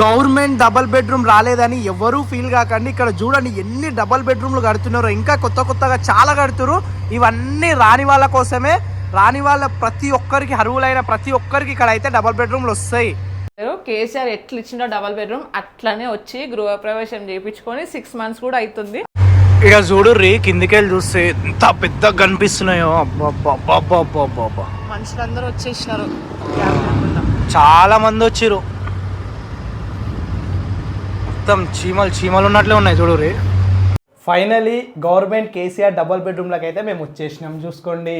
Government double bedroom రాలేదని ఎవరూ feel కాకండి. ఇక్కడ చూడండి ఎన్ని డబల్ బెడ్రూమ్లు కడుతున్నారో. ఇంకా కొత్త కొత్తగా చాలా కడుతురు ఇవన్నీ రాని వాళ్ళ కోసమే. రాని వాళ్ళ ప్రతి ఒక్కరికి అర్హులైన ప్రతి ఒక్కరికి ఇక్కడ అయితే డబల్ బెడ్రూమ్లు వస్తాయి. కేసీఆర్ ఎట్లా ఇచ్చిండో డబల్ బెడ్రూమ్? అట్లనే వచ్చి గృహప్రవేశం చేయించుకొని సిక్స్ మంత్స్ కూడా అవుతుంది ఇక చూడు రీ కిందికెళ్ళి చూస్తే ఎంత పెద్దగా కనిపిస్తున్నాయో. మనుషులందరూ వచ్చేసినారు. చాలా మంది వచ్చిర్రు. మొత్తం చీమలు చీమలు ఉన్నట్లే ఉన్నాయి చూడు రే. ఫైనలీ గవర్నమెంట్ కేసీఆర్ డబల్ బెడ్రూమ్లకు అయితే మేము వచ్చేసినాం చూసుకోండి.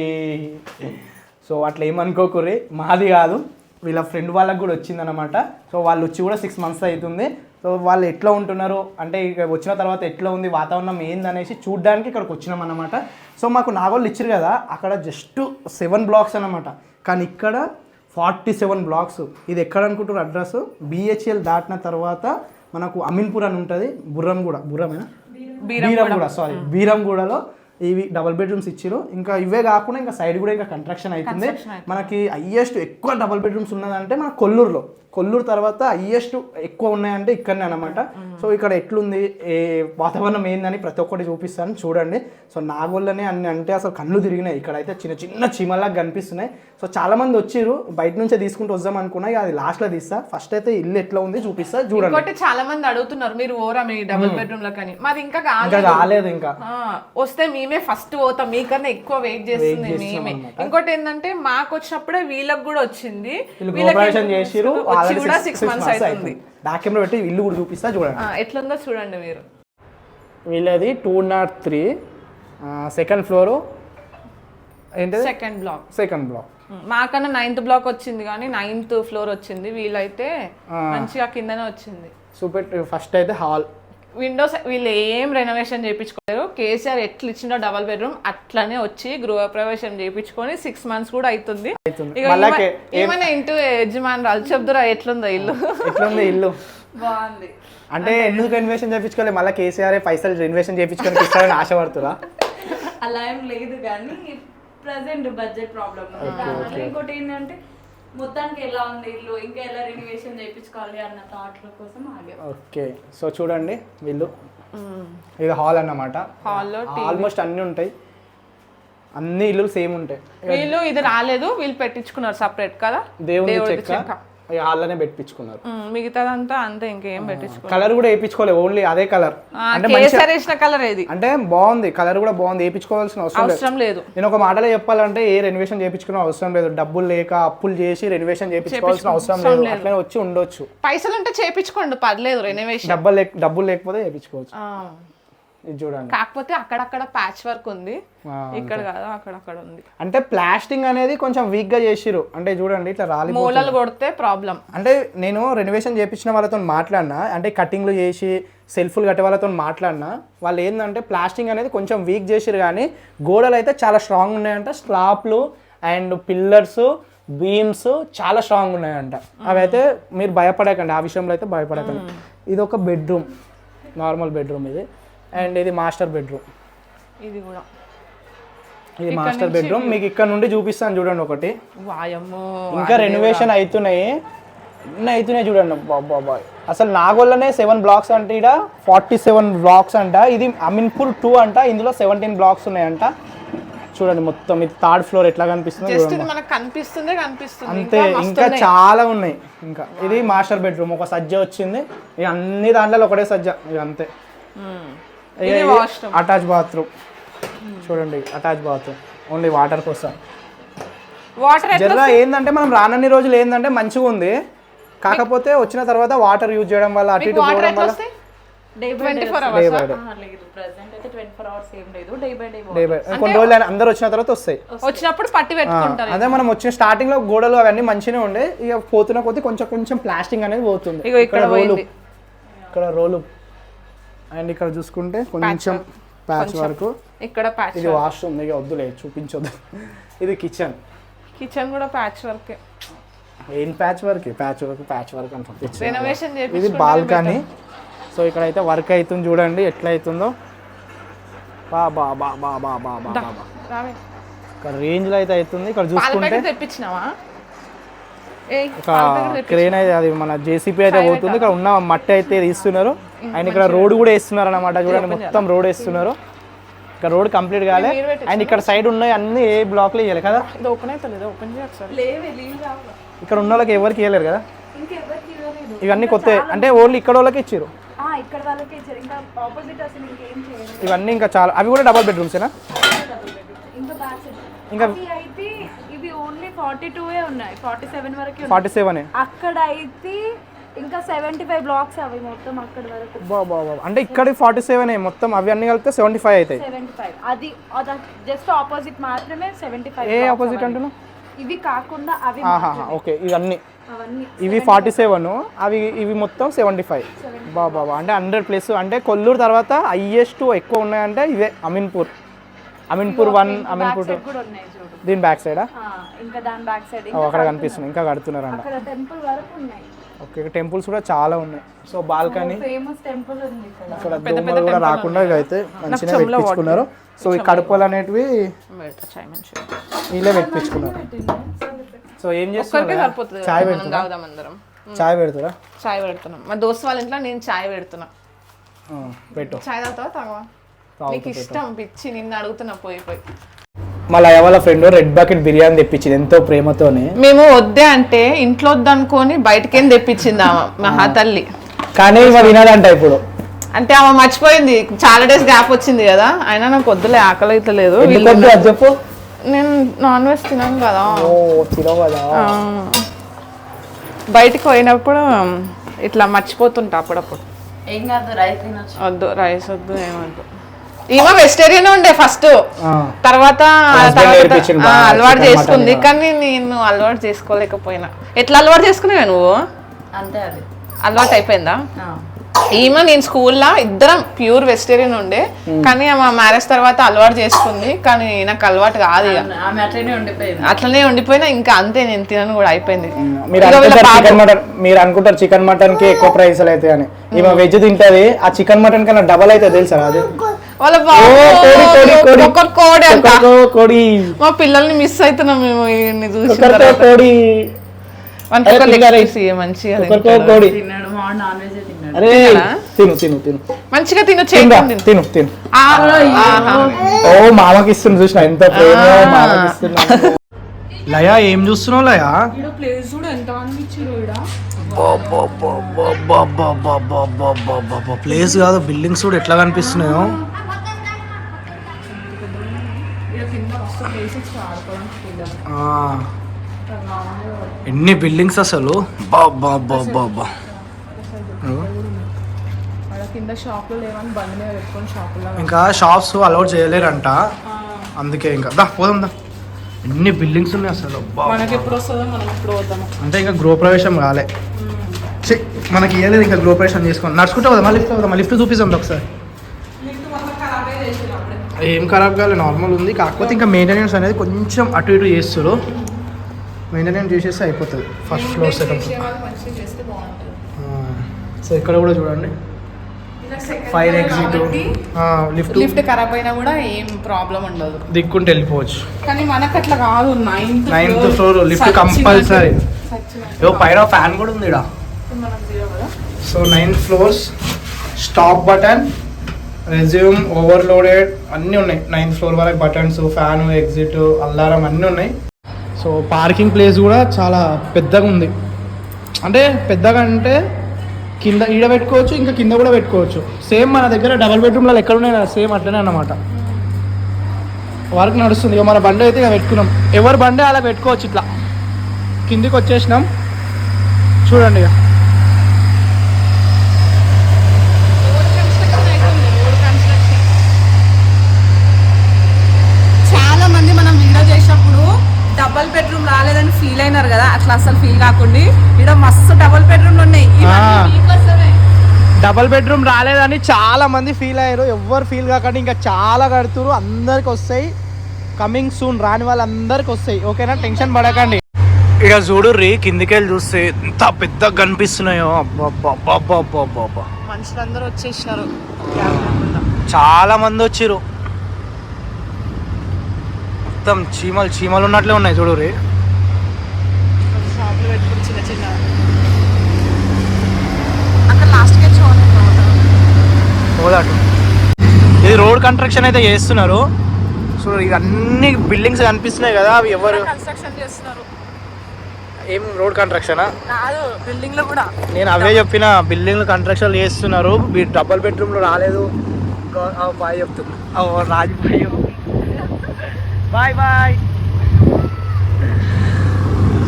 సో అట్లా ఏమనుకోకుర్రి మాది కాదు. వీళ్ళ ఫ్రెండ్ వాళ్ళకి కూడా వచ్చిందనమాట సో వాళ్ళు వచ్చి కూడా సిక్స్ మంత్స్ అవుతుంది. సో వాళ్ళు ఎట్లా ఉంటున్నారు? అంటే ఇక వచ్చిన తర్వాత ఎట్లా ఉంది? వాతావరణం ఏందనేసి చూడడానికి ఇక్కడికి వచ్చినాం అనమాట సో మాకు నాగోళ్ళు ఇచ్చారు కదా అక్కడ జస్ట్ సెవెన్ బ్లాక్స్ అనమాట కానీ ఇక్కడ ఫార్టీ సెవెన్ బ్లాక్స్ ఇది ఎక్కడ అనుకుంటున్నారు? అడ్రస్ బిహెచ్ఎల్ దాటిన తర్వాత మనకు అమీన్పూర్ అని ఉంటుంది బుర్రంగూడ బుర్రమేనా? బీరంగూడ. సారీ బీరంగూడలో ఇవి డబల్ బెడ్రూమ్స్ ఇచ్చారు ఇంకా ఇవే కాకుండా ఇంకా సైడ్ కూడా ఇంకా కన్స్ట్రక్షన్ అవుతుంది. మనకి హయ్యెస్ట్ ఎక్కువ డబల్ బెడ్రూమ్స్ ఉన్నదంటే మన కొల్లూరులో. కొల్లూరు తర్వాత హయ్యెస్ట్ ఎక్కువ ఉన్నాయంటే ఇక్కడనే అనమాట సో ఇక్కడ ఎట్లుంది? ఏ వాతావరణం ఏందని ప్రతి ఒక్కటి చూపిస్తాను. చూడండి. సో నాగోళ్ళనే అన్ని అంటే అసలు కళ్ళు తిరిగినాయి. ఇక్కడ అయితే చిన్న చిన్న చీమలాగా కనిపిస్తున్నాయి. సో చాలా మంది వచ్చిర్రు. బయట నుంచే తీసుకుంటూ వద్దాం అనుకున్నా. అది లాస్ట్లో తీస్తా. ఫస్ట్ అయితే ఇల్లు ఎట్లా ఉంది చూపిస్తా. చూడండి. ఇంకోటి చాలా మంది అడుగుతున్నారు. మీరు ఓరా మీ డబుల్ బెడ్రూమ్లో కానీ మాది ఇంకా కాలేదు. ఇంకా. వస్తే మేమే ఫస్ట్ పోతాం. మీకన్నా ఎక్కువ వెయిట్ చేస్తుంది మేమే. ఇంకోటి ఏంటంటే మాకు వచ్చినప్పుడే వీళ్ళకి కూడా వచ్చింది. వీళ్ళు వీళ్ళకి వచ్చి కూడా సిక్స్ మంత్స్ అవుతుంది. పెట్టి ఇల్లు కూడా చూపిస్తా చూడండి. ఎట్లుందో చూడండి మీరు. వీళ్ళది two naught three second floor ఏంటిది? సెకండ్ బ్లాక్ సెకండ్ బ్లాక్ మాకన్నా నైన్త్ బ్లాక్ వచ్చింది కానీ నైన్త్ ఫ్లోర్ వచ్చింది. వీళ్ళైతే మంచిగా కిందనే వచ్చింది. సూపర్ ఫస్ట్ అయితే హాల్ విండోస్ వీళ్ళు ఏం రెనోవేషన్ చేయించుకోలేరు కేసీఆర్ ఎట్లా ఇచ్చిండో డబల్ బెడ్రూమ్ అట్లనే వచ్చి గృహప్రవేశం చేయించుకొని సిక్స్ మంత్స్ కూడా అవుతుంది ఏమైనా ఇంటూ యజమానురాలు చెప్దురా ఎట్లుందో ఇల్లు. ఎట్లుంది ఇల్లు? బాగుంది. అంటే ఎందుకు రెనోవేషన్ చేయించుకోవాలి మళ్ళీ కేసీఆర్ పైసలు రెనోవేషన్ చేయించుకొని ఇస్తారని ఆశపడుతురా అలా ఏం లేదు కానీ ప్రజెంట్ బడ్జెట్ ప్రాబ్లమ్ ఇంకోటి ఏంటంటే మొత్తానికి ఎలా ఉంది ఇల్లు? ఇంకా ఎలా రెనోవేషన్ చేయించుకోవాలి అన్న థాట్ల కోసం ఆగే. ఓకే సో చూడండి వీళ్ళు. ఇది హాల్ అన్నమాట. హాల్లో ఆల్మోస్ట్ అన్నీ ఉంటాయి. అన్ని ఇల్లు సేమ్ ఉంటాయి. వీళ్ళు ఇది రాలేదు వీళ్ళు పెట్టించుకున్నారు సపరేట్ కదా? దేవుడి చెక్క. హాల్లోనే పెట్టించుకున్నారు. మిగతాదంతా అంతే ఇంకేం పెట్టించుకున్నారు కలర్ కూడా వేయించుకోలేదు ఓన్లీ అదే కలర్. వేసిన కలర్ ఏది? అంటే బాగుంది కలర్ కూడా బాగుంది వేయించుకోవాల్సిన అవసరం లేదు. నేను ఒక మాటలో చెప్పాలంటే ఏ రెనోవేషన్ చేయించుకునే అవసరం లేదు. డబ్బులు లేక అప్పులు చేసి రెనోవేషన్ చేయించుకోవాల్సిన అవసరం లేదు. అట్లనే వచ్చి ఉండొచ్చు. పైసలు ఉంటే చేపించుకోండి పర్లేదు రెనోవేషన్ డబ్బులు లేక డబ్బులు లేకపోతే చేయించుకోవచ్చు. ఇది చూడండి. కాకపోతే అక్కడక్కడ ప్యాచ్ వర్క్ ఉంది. ఇక్కడ కాదు అక్కడక్కడ ఉంది. అంటే ప్లాస్టింగ్ అనేది కొంచెం వీక్గా చేసిరు అంటే చూడండి ఇట్లా రాలి మూలలు కొడితే ప్రాబ్లం అంటే నేను రెనోవేషన్ చేయించిన వాళ్ళతో మాట్లాడినా అంటే కటింగ్లు చేసి సెల్ఫ్లు కట్టే వాళ్ళతో మాట్లాడినా వాళ్ళు ఏంటంటే ప్లాస్టింగ్ అనేది కొంచెం వీక్ చేసిరు కానీ గోడలు అయితే చాలా స్ట్రాంగ్ ఉన్నాయంట. స్లాప్లు అండ్ పిల్లర్స్ బీమ్స్ చాలా స్ట్రాంగ్ ఉన్నాయంట. అవి అయితే మీరు భయపడకండి ఆ విషయంలో అయితే భయపడకండి. ఇది ఒక బెడ్రూమ్ నార్మల్ బెడ్రూమ్ ఇది. అండ్ ఇది మాస్టర్ బెడ్రూమ్. ఇది కూడా. ఇది మాస్టర్ బెడ్రూమ్. మీకు ఇక్కడ నుండి చూపిస్తాను చూడండి ఒకటి. ఇంకా రెనోవేషన్ అవుతున్నాయి అవుతున్నాయి చూడండి. బాబాయ్ అసలు నాగోళ్ళనే సెవెన్ బ్లాక్స్ అంటే ఇక్కడ ఫార్టీ సెవెన్ బ్లాక్స్ అంట. ఇది అమీన్పూర్ టూ అంట. ఇందులో సెవెంటీన్ బ్లాక్స్ ఉన్నాయంట. చూడండి మొత్తం ఇది థర్డ్ ఫ్లోర్ ఎట్లా కనిపిస్తుంది మనకు కనిపిస్తుందే కనిపిస్తుంది. అంతే ఇంకా. చాలా ఉన్నాయి. ఇంకా ఇది మాస్టర్ బెడ్రూమ్. ఒక సజ్జ వచ్చింది. ఇక అన్ని దాంట్లో ఒకటే సజ్జ. ఇక అంతే. Attach bathroom. చూడండి అటాచ్ బాత్రూమ్. ఓన్లీ వాటర్ కోసం. వాటర్ జర్రా ఏంటంటే మనం రానన్ని రోజులు ఏంటంటే మంచిగా ఉంది. కాకపోతే వచ్చిన తర్వాత వాటర్ యూజ్ చేయడం వల్ల అటు ఇటు పోవడం వల్ల కొన్ని రోజులు అయినా అందరు వచ్చిన తర్వాత వస్తాయి. వచ్చినప్పుడు పట్టి పెట్టుకుంటారు. అదే మనం వచ్చిన స్టార్టింగ్లో గోడలు అవన్నీ మంచిగానే ఉండే. ఇక పోతున్న కొద్దీ కొంచెం కొంచెం ప్లాస్టింగ్ అనేది పోతుంది. ఇక్కడ రోలు. ఇక్కడ రోలు. అండ్ ఇక్కడ చూసుకుంటే కొంచెం ప్యాచ్ వరకు. ఇక్కడ ప్యాచ్ ఇది వాష్రూమ్ ఇక వద్దులే చూపించొద్దు. ఇది కిచెన్ కిచెన్ కూడా ప్యాచ్ వర్క్. ఏం patch work? Patch work patch work అంటాం. ఇది బాల్కనీ సో ఇక్కడ అయితే వర్క్ అవుతుంది చూడండి ఎట్లా అవుతుందో బా బా బా బా బా బా బా బా. ఇక్కడ రేంజ్లో అయితే అవుతుంది. ఇక్కడ చూసుకుంటే తెప్పించినావా? క్రేన్ అయితే అది మన జేసీపీ అయితే పోతుంది. ఇక్కడ ఉన్న మట్టి అయితే తీస్తున్నారు. అండ్ ఇక్కడ రోడ్ కూడా వేస్తున్నారు అన్నమాట చూడండి మొత్తం రోడ్ వేస్తున్నారు. ఇక్కడ రోడ్ కంప్లీట్ కాలే. అండ్ ఇక్కడ సైడ్ ఉన్నాయి అన్ని ఏ బ్లాక్లు వేయాలి కదా? ఇది ఓపెన్ అవుతలేదు ఓపెన్ చేయాలి సార్. లేవే లీవ్ రావు ఇక్కడ ఉన్న వాళ్ళకి ఎవరికి ఇవ్వలేరు కదా? ఇవన్నీ కొత్త అంటే ఓన్లీ ఇక్కడ వాళ్ళకి ఇచ్చారు ఇవన్నీ ఇంకా చాలా అవి కూడా డబల్ బెడ్రూమ్సేనా ఇంకా ఇవి ఓన్లీ ఫార్టీ టూ ఉన్నాయి. ఫార్టీ సెవెన్ వరకు. ఫార్టీ సెవెన్ అక్కడ అయితే ఇంకా సెవెంటీ ఫైవ్ బ్లాక్స్ అవి మొత్తం అక్కడ వరకు. బాబా అంటే ఇక్కడ ఫార్టీ సెవెన్ మొత్తం అవి అన్ని కలిపితే సెవెంటీ ఫైవ్ అవుతాయి. సెవెంటీ ఫైవ్ అది జస్ట్ ఆపోజిట్ మాత్రమే సెవెంటీ ఫైవ్ ఏ ఆపోజిట్ అంటున్నావు? ఇవి కాకుండా అవి ఓకే ఇవన్నీ. ఇవి ఫార్టీ సెవెన్ అవి ఇవి మొత్తం సెవెంటీ ఫైవ్ బాబా అంటే హండ్రెడ్ ప్లస్ అంటే కొల్లూరు తర్వాత హైయెస్ట్ ఎక్కువ ఉన్నాయంటే ఇవే అమీన్పూర్. అమీన్పూర్ వన్ అమీన్పూర్ టూ దీని బ్యాక్ సైడా ఇంకా దాని బ్యాక్ సైడ్ అక్కడ కనిపిస్తుంది. ఇంకా కడుతున్నారంట అక్కడ టెంపుల్ వరకు ఉన్నాయి. ఓకే టెంపుల్స్ కూడా చాలా ఉన్నాయి. సో బాల్కనీ ఫేమస్ టెంపుల్ ఉంది ఇక్కడ. ఇక్కడ దోమలు కూడా రాకుండా ఇవైతే మంచిగా పెట్టించుకున్నారు. సో ఈ కడుపులు అనేటివి వీళ్ళే పెట్టించుకున్నారు. సో ఏం ఒక్కరికే చేస్తున్నారు? సరిపోతుంది చాయ్ మనం పెడుతున్నా చాయ్ పెడుతురా? చాయ్ పెడుతున్నాం. మా దోస్త్ వాళ్ళ ఇంట్లో నేను చాయ్ పెడుతున్నా. ఆ, పెట్టు. చాయ్ తాగుతావా? తాగవా? నీకు ఇష్టం పిచ్చి నిన్ను అడుగుతున్నా పోయి పోయి. మళ్ళీ వాళ్ళ ఫ్రెండ్ రెడ్ బకెట్ బిర్యానీ తెప్పించింది ఎంతో ప్రేమతోనే. మేము వద్దే అంటే ఇంట్లో వద్దనుకొని బయటకేం తెప్పించింది ఆమె మహా తల్లి. కానీ మరి వినాలంట ఇప్పుడు. అంటే ఆమె మర్చిపోయింది చాలా డేస్ గ్యాప్ వచ్చింది కదా అయినా నాకు వద్దులే ఆకలి అయితే లేదు చెప్పు. నేను నాన్ వెజ్ తినాను కదా. ఆ. బయటికి పోయినప్పుడు ఇట్లా మర్చిపోతుంటా అప్పుడప్పుడు. ఏం కాదు రైస్ తినొచ్చు. వద్దు రైస్ వద్దు ఏమొద్దు ఈమె వెజిటేరియన్ ఉండే ఫస్ట్ తర్వాత అలవాటు చేసుకుంది. కానీ నేను అలవాటు చేసుకోలేకపోయినా. ఎట్లా అలవాటు చేసుకునేవా నువ్వు? అంతే అది. అలవాటు అయిపోయిందా? ఈమె నేను స్కూల్లో ఇద్దరం ప్యూర్ వెజిటేరియన్ ఉండే. కానీ మా మ్యారేజ్ తర్వాత అలవాటు చేసుకుంది. కానీ నాకు అలవాటు కాదు ఇక. అట్లనే ఉండిపోయింది. అట్లనే ఉండిపోయినా ఇంకా అంతే నేను తినను కూడా అయిపోయింది. మీరు అనుకుంటారు చికెన్ మటన్ మీరు అనుకుంటారు చికెన్ మటన్కి ఎక్కువ ప్రైస్లు అయితే అని. ఈమె వెజ్ తింటది ఆ చికెన్ మటన్ కన్నా డబల్ అయితే తెలుసా అది వాళ్ళ కోడి, కోడి, కోడి. బాబు ఒక కోడి అంట. కోడి. మా పిల్లల్ని మిస్ అవుతున్నాం మేము తర్వాత. కోడి. మంచిగా? తిను తిను తిను. మంచిగా తిను తిను. చేయండి తిను. తిను ఓ మామకి ఇస్తుంది చూసిన ఎంత ప్రేమ మామకి ఇస్తున్నా. లయ ఏం చూస్తున్నావు లయ? ప్లేస్ కాదు బిల్డింగ్స్ కూడా ఎట్లా కనిపిస్తున్నాయో. ఎన్ని బిల్డింగ్స్ అసలు? బాబా బాబా బా కింద షాపులు లేవని బండి మీద పెట్టుకొని షాపులో ఇంకా షాప్స్ అలౌట్ చేయలేరంట. అందుకే ఇంకా. దా పోదాం దా. ఎన్ని బిల్డింగ్స్ ఉన్నాయి అసలు? అబ్బా. మనకి ఎప్పుడు వస్తుందో మనం ఎప్పుడు పోతాము. అంటే ఇంకా గృహప్రవేశం కాలే ఛీ, మనకి ఏలేదు ఇంకా గృహప్రవేశం చేసుకోండి నడుచుకుంటా పోదాం లిఫ్ట్ పోదాం లిఫ్ట్ చూపిస్తాం ఒకసారి. ఏం ఖరాబ్ కాలే నార్మల్ ఉంది. కాకపోతే ఇంకా మెయింటెనెన్స్ అనేది కొంచెం అటు ఇటు చేస్తారు మెయింటెనెన్స్ చేసేస్తే అయిపోతుంది. ఫస్ట్ ఫ్లోర్ సెకండ్ బాగుంటుంది. సో ఇక్కడ కూడా చూడండి. ఫైర్ ఎగ్జిట్ లిఫ్ట్ లిఫ్ట్ ఖరాబ్ అయినా కూడా ఏం ప్రాబ్లం ఉండదు. దిక్కుంటే వెళ్ళిపోవచ్చు. కానీ మనకు అట్లా కాదు ninth ninth floor lift compulsory పైన ఫ్యాన్ కూడా ఉంది so nine floors stop button resume overloaded అన్నీ ఉన్నాయి. నైన్త్ ఫ్లోర్ వరకు బటన్స్ ఫ్యాన్ ఎగ్జిట్ అల్లారం అన్నీ ఉన్నాయి. సో పార్కింగ్ ప్లేస్ కూడా చాలా పెద్దగా ఉంది. అంటే పెద్దగా అంటే కింద ఈడ పెట్టుకోవచ్చు ఇంకా కింద కూడా పెట్టుకోవచ్చు. సేమ్ మన దగ్గర డబల్ బెడ్రూమ్లో ఎక్కడ ఉన్నాయి? సేమ్ అట్లనే అన్నమాట. వర్క్ నడుస్తుంది. ఇక మన బండి అయితే ఇక పెట్టుకున్నాం. ఎవరి బండి అలా పెట్టుకోవచ్చు ఇట్లా. కిందికి వచ్చేసినాం. చూడండి ఇక చాలా మంది మనం వీడియో చేసినప్పుడు డబల్ బెడ్రూమ్ రాలేదని ఫీల్ అయినారు కదా అట్లా అసలు ఫీల్ కాకుండా. ఇక్కడ మస్తు డబల్ బెడ్రూమ్లు ఉన్నాయి. డబల్ బెడ్రూమ్ రాలేదని చాలా మంది ఫీల్ అయ్యారు. ఎవ్వరు ఫీల్ కాకండి ఇంకా చాలా కడుతురు అందరికి వస్తాయి. కమింగ్ సూన్ రాని వాళ్ళందరికి వస్తాయి. ఓకేనా? టెన్షన్ పడకండి. ఇక చూడు రీ కిందికి వెళ్ళి చూస్తే ఎంత పెద్దగా కనిపిస్తున్నాయో. మనుషులందరూ వచ్చేసినారు. చాలా మంది వచ్చిర్రు. మొత్తం చీమలు చీమలు ఉన్నట్లే ఉన్నాయి చూడు రీ షాపులు పెట్టుకుని రోడ్ కన్స్ట్రక్షన్ అయితే చేస్తున్నారు. సో ఇవన్నీ బిల్డింగ్స్ కనిపిస్తున్నాయి కదా అవి ఎవరు? కన్స్ట్రక్షన్ చేస్తున్నారు. ఏం రోడ్ కన్స్ట్రక్షనా? కాదు కూడా. నేను అవే చెప్పిన బిల్డింగ్ కన్స్ట్రక్షన్ చేస్తున్నారు. మీరు డబల్ బెడ్రూమ్లో రాలేదు. బాయ్ చెప్తున్నా Raju bye bye bye.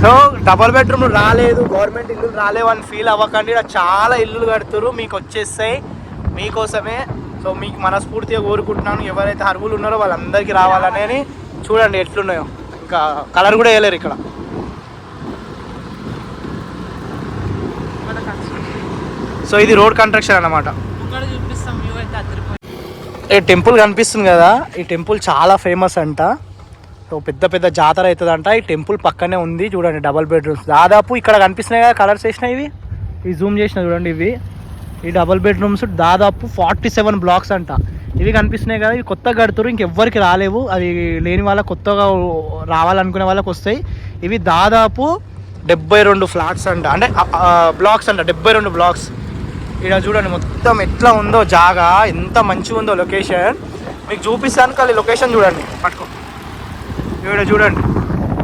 So double bedroom రాలేదు. గవర్నమెంట్ ఇల్లు రాలేవు అని ఫీల్ అవ్వకండి. చాలా ఇల్లులు కడుతురు మీకు వచ్చేస్తాయి. మీకోసమే. సో మీకు మనస్ఫూర్తిగా కోరుకుంటున్నాను. ఎవరైతే అర్హులు ఉన్నారో వాళ్ళందరికీ రావాలని చూడండి ఎట్లున్నాయో. ఇంకా కలర్ కూడా వేయలేరు ఇక్కడ. సో ఇది రోడ్ కన్స్ట్రక్షన్ అదిరిపోయింది ఈ టెంపుల్ కనిపిస్తుంది కదా ఈ టెంపుల్ చాలా ఫేమస్ అంట. సో పెద్ద పెద్ద జాతర అవుతుందంట. ఈ టెంపుల్ పక్కనే ఉంది చూడండి డబల్ బెడ్రూమ్స్ దాదాపు ఇక్కడ కనిపిస్తున్నాయి కదా కలర్స్ వేసినాయి ఇవి? ఇవి జూమ్ చేసిన చూడండి ఇవి. ఈ డబల్ బెడ్రూమ్స్ దాదాపు ఫార్టీ సెవెన్ బ్లాక్స్ అంట. ఇవి కనిపిస్తున్నాయి కదా ఇవి కొత్తగా కడుతురు ఇంకెవ్వరికి రాలేవు. అది లేని వాళ్ళ కొత్తగా రావాలనుకునే వాళ్ళకి వస్తాయి. ఇవి దాదాపు డెబ్బై రెండు ఫ్లాట్స్ అంట. అంటే బ్లాక్స్ అంట డెబ్బై రెండు బ్లాక్స్ ఇక్కడ చూడండి మొత్తం ఎట్లా ఉందో జాగా ఎంత మంచిగా ఉందో లొకేషన్ మీకు చూపిస్తాను కానీ లొకేషన్ చూడండి పట్టుకో. ఇక్కడ చూడండి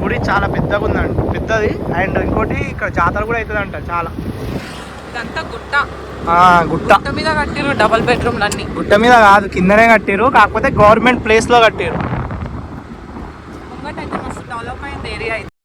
గుడి చాలా పెద్దగా ఉందండి పెద్దది. అండ్ ఇంకోటి ఇక్కడ జాతర కూడా అవుతుందంట చాలా. ఇదంతా గుట్ట. గుట్ట. గుట్ట మీద కట్టిరు డబల్ బెడ్రూమ్లు అన్ని గుట్ట మీద కాదు కిందనే కట్టారు కాకపోతే గవర్నమెంట్ ప్లేస్లో కట్టారు